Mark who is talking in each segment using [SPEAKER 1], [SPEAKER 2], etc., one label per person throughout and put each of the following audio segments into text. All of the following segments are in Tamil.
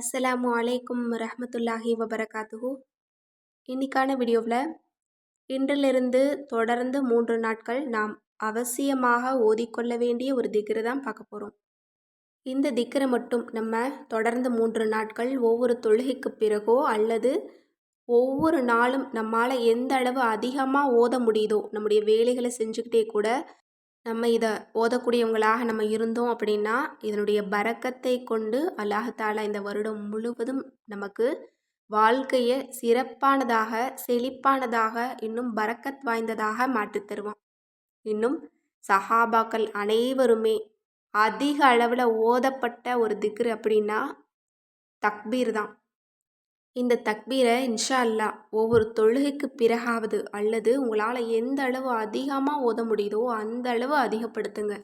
[SPEAKER 1] அஸ்ஸலாமு அலைக்கும் ரஹமத்துல்லாஹி வபரகாத்துஹு. இன்னைக்கான வீடியோவில் இன்றிலிருந்து தொடர்ந்து மூன்று நாட்கள் நாம் அவசியமாக ஓதிக்கொள்ள வேண்டிய ஒரு திக்ரு தான் பார்க்க போகிறோம். இந்த திக்ரை மட்டும் நம்ம தொடர்ந்து மூன்று நாட்கள் ஒவ்வொரு தொழுகைக்கு பிறகோ அல்லது ஒவ்வொரு நாளும் நம்மால் எந்த அளவு அதிகமாக ஓத முடியுதோ நம்முடைய வேலைகளை செஞ்சுக்கிட்டே கூட நம்ம இதை ஓதக்கூடியவங்களாக நம்ம இருந்தோம் அப்படின்னா இதனுடைய பறக்கத்தை கொண்டு அல்லாஹாலா இந்த வருடம் முழுவதும் நமக்கு வாழ்க்கையை சிறப்பானதாக செழிப்பானதாக இன்னும் பறக்கத் வாய்ந்ததாக மாற்றித் தருவான். இன்னும் சஹாபாக்கள் அனைவருமே அதிக அளவில் ஓதப்பட்ட ஒரு திக்ரு அப்படின்னா தக்பீர் தான். இந்த தக்பீரை இன்ஷா அல்லா ஒவ்வொரு தொழுகைக்கு பிறகாவது அல்லது உங்களால் எந்த அளவு அதிகமாக ஓத முடியுதோ அந்த அளவு அதிகப்படுத்துங்க.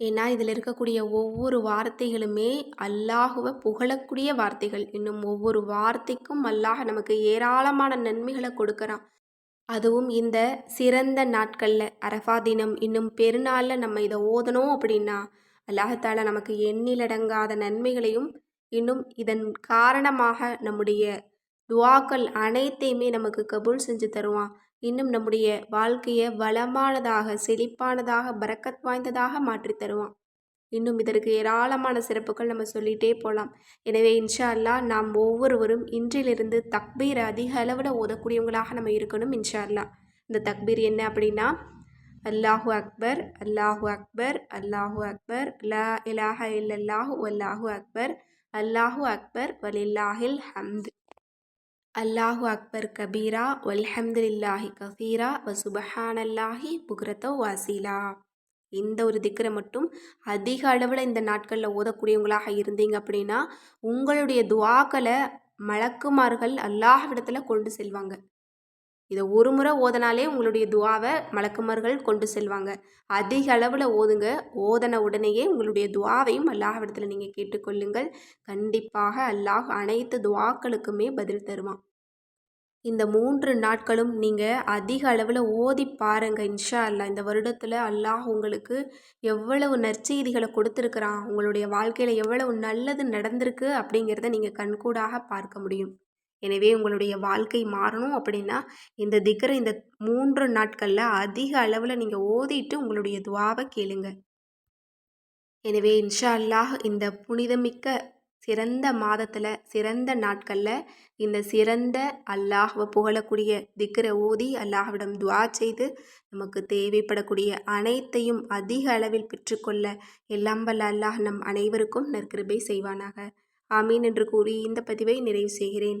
[SPEAKER 1] ஏன்னா இதில் இருக்கக்கூடிய ஒவ்வொரு வார்த்தைகளுமே அல்லாஹுவை புகழக்கூடிய வார்த்தைகள். இன்னும் ஒவ்வொரு வார்த்தைக்கும் அல்லாஹ் நமக்கு ஏராளமான நன்மைகளை கொடுக்குறான். அதுவும் இந்த சிறந்த நாட்களில் அரஃபா தினம் இன்னும் பெருநாளில் நம்ம இதை ஓதணும் அப்படின்னா அல்லாஹால நமக்கு எண்ணிலடங்காத நன்மைகளையும் இன்னும் இதன் காரணமாக நம்முடைய துவாக்கள் அனைத்தையுமே நமக்கு கபூல் செஞ்சு தருவான். இன்னும் நம்முடைய வாழ்க்கையை வளமானதாக செழிப்பானதாக பறக்கத் வாய்ந்ததாக மாற்றி தருவான். இன்னும் இதற்கு ஏராளமான சிறப்புகள் நம்ம சொல்லிகிட்டே போகலாம் எனவே இன்ஷா அல்லா நாம் ஒவ்வொருவரும் இன்றிலிருந்து தக்பீர் அதிக அளவில் ஓதக்கூடியவங்களாக நம்ம இருக்கணும் இன்ஷா அல்லா இந்த தக்பீர் என்ன அப்படின்னா அல்லாஹு அக்பர் அல்லாஹு அக்பர் அல்லாஹு அக்பர் லா இலாஹ இல்லல்லாஹு அல்லாஹு அக்பர் அல்லாஹு அக்பர் வலில்லாஹில் ஹம்து. அல்லாஹு அக்பர் கபீரா வல்ஹம்துலில்லாஹி கசீரா வ சுபஹானல்லாஹி புக்ரத்தோ வாசீலா. இந்த ஒரு திக்கரை மட்டும் அதிக அளவில் இந்த நாட்களில் ஓதக்கூடியவங்களாக இருந்தீங்க அப்படின்னா உங்களுடைய துவாக்களை மலக்குமார்கள் அல்லாஹ்விடத்தில் கொண்டு செல்வாங்க. இதை ஒரு முறை ஓதனாலே உங்களுடைய துவாவை மலக்குமர்கள் கொண்டு செல்வாங்க. அதிக அளவில் ஓதுங்க. ஓதன உடனேயே உங்களுடைய துவாவையும் அல்லாஹ்விடத்தில் நீங்கள் கேட்டுக்கொள்ளுங்கள். கண்டிப்பாக அல்லாஹ் அனைத்து துவாக்களுக்குமே பதில் தருவான். இந்த மூன்று நாட்களும் நீங்கள் அதிக அளவில் ஓதி பாருங்கள் இன்ஷா அல்லா இந்த வருடத்தில் அல்லாஹ் உங்களுக்கு எவ்வளவு நற்செய்திகளை கொடுத்துருக்குறான் உங்களுடைய வாழ்க்கையில் எவ்வளவு நல்லது நடந்திருக்கு அப்படிங்கிறத நீங்கள் கண்கூடாக பார்க்க முடியும். எனவே உங்களுடைய வாழ்க்கை மாறணும் அப்படின்னா இந்த திக்கரை இந்த மூன்று நாட்களில் அதிக அளவில் நீங்கள் ஓதிட்டு உங்களுடைய துவாவை கேளுங்க. எனவே இன்ஷா அல்லாஹ் இந்த புனிதமிக்க சிறந்த மாதத்தில் சிறந்த நாட்களில் இந்த சிறந்த அல்லாஹ்வை புகழக்கூடிய திக்கரை ஓதி அல்லாஹ்விடம் துவா செய்து நமக்கு தேவைப்படக்கூடிய அனைத்தையும் அதிக அளவில் பெற்றுக்கொள்ள எல்லாம் வல்ல அல்லாஹ் நம் அனைவருக்கும் நற்கிருபை செய்வானாக. ஆமீன் என்று கூறி இந்த பதிவை நிறைவு செய்கிறேன்.